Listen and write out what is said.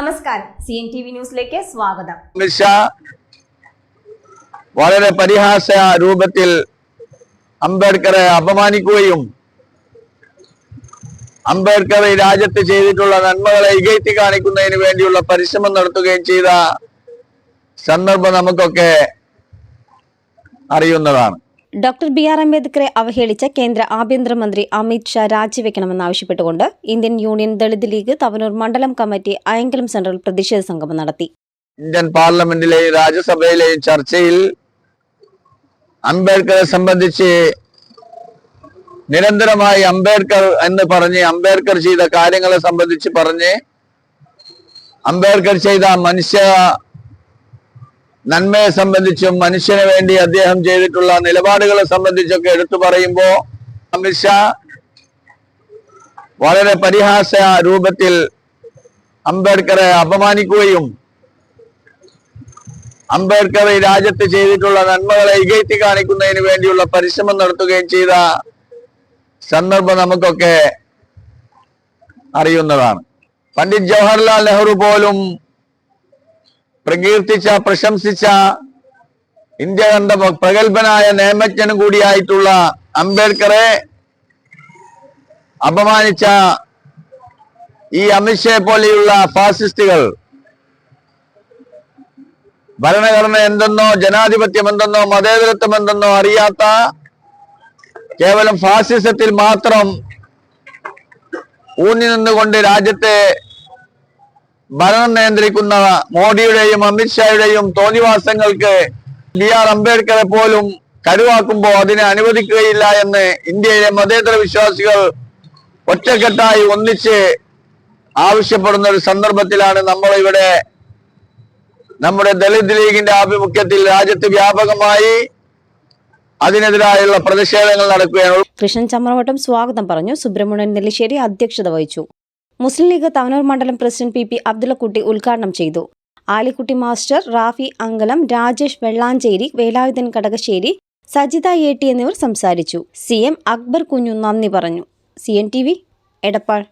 നമസ്കാരം. C N T V ന്യൂസിലേക്ക് സ്വാഗതം. അമിത്ഷാ വളരെ പരിഹാസ രൂപത്തിൽ അംബേദ്കറെ അപമാനിക്കുകയും അംബേദ്കർ ഈ രാജ്യത്ത് ചെയ്തിട്ടുള്ള നന്മകളെ ഇകഴ്ത്തി കാണിക്കുന്നതിന് വേണ്ടിയുള്ള പരിശ്രമം നടത്തുകയും ചെയ്ത സന്ദർഭം നമുക്കൊക്കെ അറിയുന്നതാണ്. ഡോക്ടർ ബി ആർ അംബേദ്കറെ അവഹേളിച്ച കേന്ദ്ര ആഭ്യന്തരമന്ത്രി Amit Shah രാജിവെക്കണമെന്നാവശ്യപ്പെട്ടുകൊണ്ട് Indian Union Dalit League Thavanur മണ്ഡലം കമ്മിറ്റി അയങ്കലം സെന്ററിൽ പ്രതിഷേധ സംഗമം നടത്തി. ഇന്ത്യൻ പാർലമെന്റിലെയും രാജ്യസഭയിലെയും ചർച്ചയിൽ അംബേദ്കറെ സംബന്ധിച്ച് നിരന്തരമായി അംബേദ്കർ എന്ന് പറഞ്ഞ് അംബേദ്കർ ചെയ്ത കാര്യങ്ങളെ സംബന്ധിച്ച് പറഞ്ഞ് അംബേദ്കർ ചെയ്ത മനുഷ്യ നന്മയെ സംബന്ധിച്ചും മനുഷ്യന് വേണ്ടി അദ്ദേഹം ചെയ്തിട്ടുള്ള നിലപാടുകളെ സംബന്ധിച്ചൊക്കെ എടുത്തു പറയുമ്പോ അമിത്ഷാ വളരെ പരിഹാസ രൂപത്തിൽ അംബേദ്കറെ അപമാനിക്കുകയും അംബേദ്കർ ഈ രാജ്യത്ത് ചെയ്തിട്ടുള്ള നന്മകളെ ഇകഴ്ത്തി കാണിക്കുന്നതിന് വേണ്ടിയുള്ള പരിശ്രമം നടത്തുകയും ചെയ്ത സന്ദർഭം നമുക്കൊക്കെ അറിയുന്നതാണ്. പണ്ഡിറ്റ് ജവഹർലാൽ നെഹ്റു പോലും പ്രകീർത്തിച്ച പ്രശംസിച്ച ഇന്ത്യ കണ്ട പ്രഗത്ഭനായ നേമജ്ഞനും കൂടിയായിട്ടുള്ള അംബേദ്കറെ അപമാനിച്ച ഈ അമിത്ഷയെ പോലെയുള്ള ഫാസിസ്റ്റുകൾ. ഭരണഘടന എന്തെന്നോ ജനാധിപത്യം എന്തെന്നോ മതേതരത്വം എന്തെന്നോ അറിയാത്ത കേവലം ഫാസിസത്തിൽ മാത്രം ഊന്നി നിന്നുകൊണ്ട് രാജ്യത്തെ ഭരണം നിയന്ത്രിക്കുന്ന മോഡിയുടെയും അമിത്ഷായുടെയും തോന്നിവാസങ്ങൾക്ക് ബി ആർ അംബേദ്കറെ പോലും കരുവാക്കുമ്പോൾ അതിനെ അനുവദിക്കുകയില്ല എന്ന് ഇന്ത്യയിലെ മതേതര വിശ്വാസികൾ ഒറ്റക്കെട്ടായി ഒന്നിച്ച് ആവശ്യപ്പെടുന്ന ഒരു സന്ദർഭത്തിലാണ് നമ്മൾ ഇവിടെ നമ്മുടെ ദളിത് ലീഗിന്റെ ആഭിമുഖ്യത്തിൽ രാജ്യത്ത് വ്യാപകമായി അതിനെതിരായുള്ള പ്രതിഷേധങ്ങൾ നടക്കുകയാണ്. കൃഷ്ണൻ ചമ്രവട്ടം സ്വാഗതം പറഞ്ഞു. സുബ്രഹ്മണ്യൻ നെല്ലിശ്ശേരി അധ്യക്ഷത വഹിച്ചു. മുസ്ലിം ലീഗ് തവനൂർ മണ്ഡലം പ്രസിഡന്റ് പി പി അബ്ദുള്ളക്കുട്ടി ഉദ്ഘാടനം ചെയ്തു. ആലിക്കുട്ടി മാസ്റ്റർ റാഫി അങ്കലം രാജേഷ് വെള്ളാഞ്ചേരി വേലായുധൻ കടകശ്ശേരി സജിത ഏട്ടി എന്നിവർ സംസാരിച്ചു. സി എം അക്ബർ കുഞ്ഞു നന്ദി പറഞ്ഞു. C N T V Edappal.